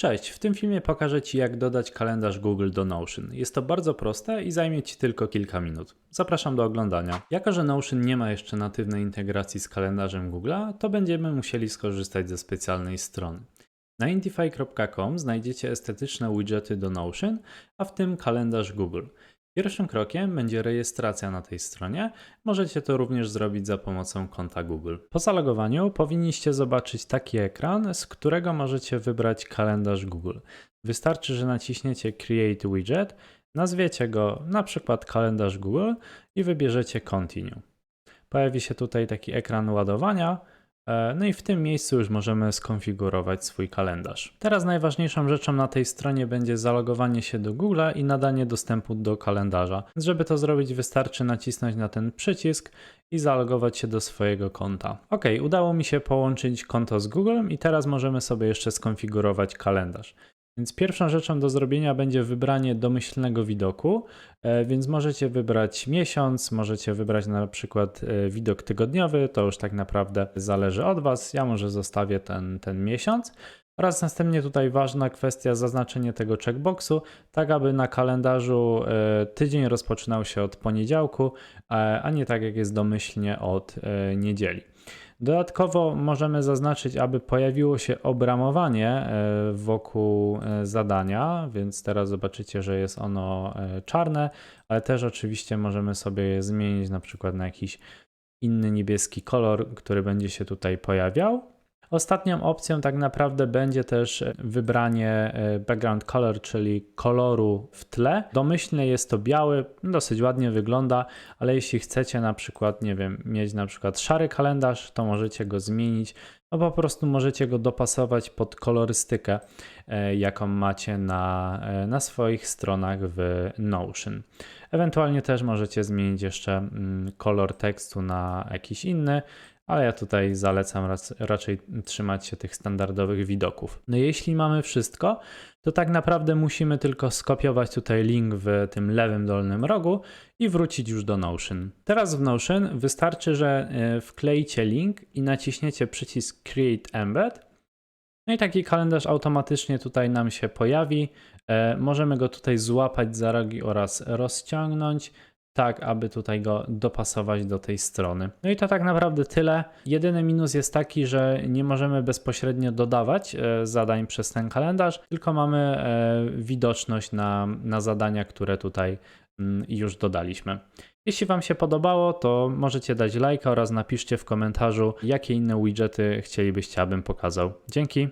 Cześć, w tym filmie pokażę Ci jak dodać kalendarz Google do Notion. Jest to bardzo proste i zajmie Ci tylko kilka minut. Zapraszam do oglądania. Jako, że Notion nie ma jeszcze natywnej integracji z kalendarzem Google'a, to będziemy musieli skorzystać ze specjalnej strony. Na indify.com znajdziecie estetyczne widgety do Notion, a w tym kalendarz Google. Pierwszym krokiem będzie rejestracja na tej stronie. Możecie to również zrobić za pomocą konta Google. Po zalogowaniu powinniście zobaczyć taki ekran, z którego możecie wybrać kalendarz Google. Wystarczy, że naciśniecie Create Widget, nazwiecie go na przykład kalendarz Google i wybierzecie Continue. Pojawi się tutaj taki ekran ładowania. E, No i w tym miejscu już możemy skonfigurować swój kalendarz. Teraz najważniejszą rzeczą na tej stronie będzie zalogowanie się do Google i nadanie dostępu do kalendarza. Żeby to zrobić wystarczy nacisnąć na ten przycisk i zalogować się do swojego konta. Ok, udało mi się połączyć konto z Google i teraz możemy sobie jeszcze skonfigurować kalendarz. Więc pierwszą rzeczą do zrobienia będzie wybranie domyślnego widoku, e, więc możecie wybrać miesiąc, możecie wybrać na przykład e, widok tygodniowy, to już tak naprawdę zależy od Was. Ja może zostawię ten, ten miesiąc. Oraz następnie tutaj ważna kwestia zaznaczenie tego checkboxu, tak aby na kalendarzu e, tydzień rozpoczynał się od poniedziałku, e, a nie tak jak jest domyślnie od e, niedzieli. Dodatkowo możemy zaznaczyć, aby pojawiło się obramowanie wokół zadania, więc teraz zobaczycie, że jest ono czarne, ale też oczywiście możemy sobie je zmienić na przykład na jakiś inny niebieski kolor, który będzie się tutaj pojawiał. Ostatnią opcją tak naprawdę będzie też wybranie e, background color, czyli koloru w tle. Domyślnie jest to biały, dosyć ładnie wygląda, ale jeśli chcecie na przykład, nie wiem, mieć na przykład szary kalendarz, to możecie go zmienić, no po prostu możecie go dopasować pod kolorystykę, e, jaką macie na, e, na swoich stronach w Notion. Ewentualnie też możecie zmienić jeszcze mm, kolor tekstu na jakiś inny, ale ja tutaj zalecam rac- raczej trzymać się tych standardowych widoków. No jeśli mamy wszystko, to tak naprawdę musimy tylko skopiować tutaj link w tym lewym dolnym rogu i wrócić już do Notion. Teraz w Notion wystarczy, że e, wkleicie link i naciśniecie przycisk Create Embed. No i taki kalendarz automatycznie tutaj nam się pojawi. E, Możemy go tutaj złapać za rogi oraz rozciągnąć tak, aby tutaj go dopasować do tej strony. No i to tak naprawdę tyle. Jedyny minus jest taki, że nie możemy bezpośrednio dodawać e, zadań przez ten kalendarz, tylko mamy e, widoczność na, na zadania, które tutaj mm, już dodaliśmy. Jeśli Wam się podobało, to możecie dać lajka oraz napiszcie w komentarzu, jakie inne widgety chcielibyście, abym pokazał. Dzięki.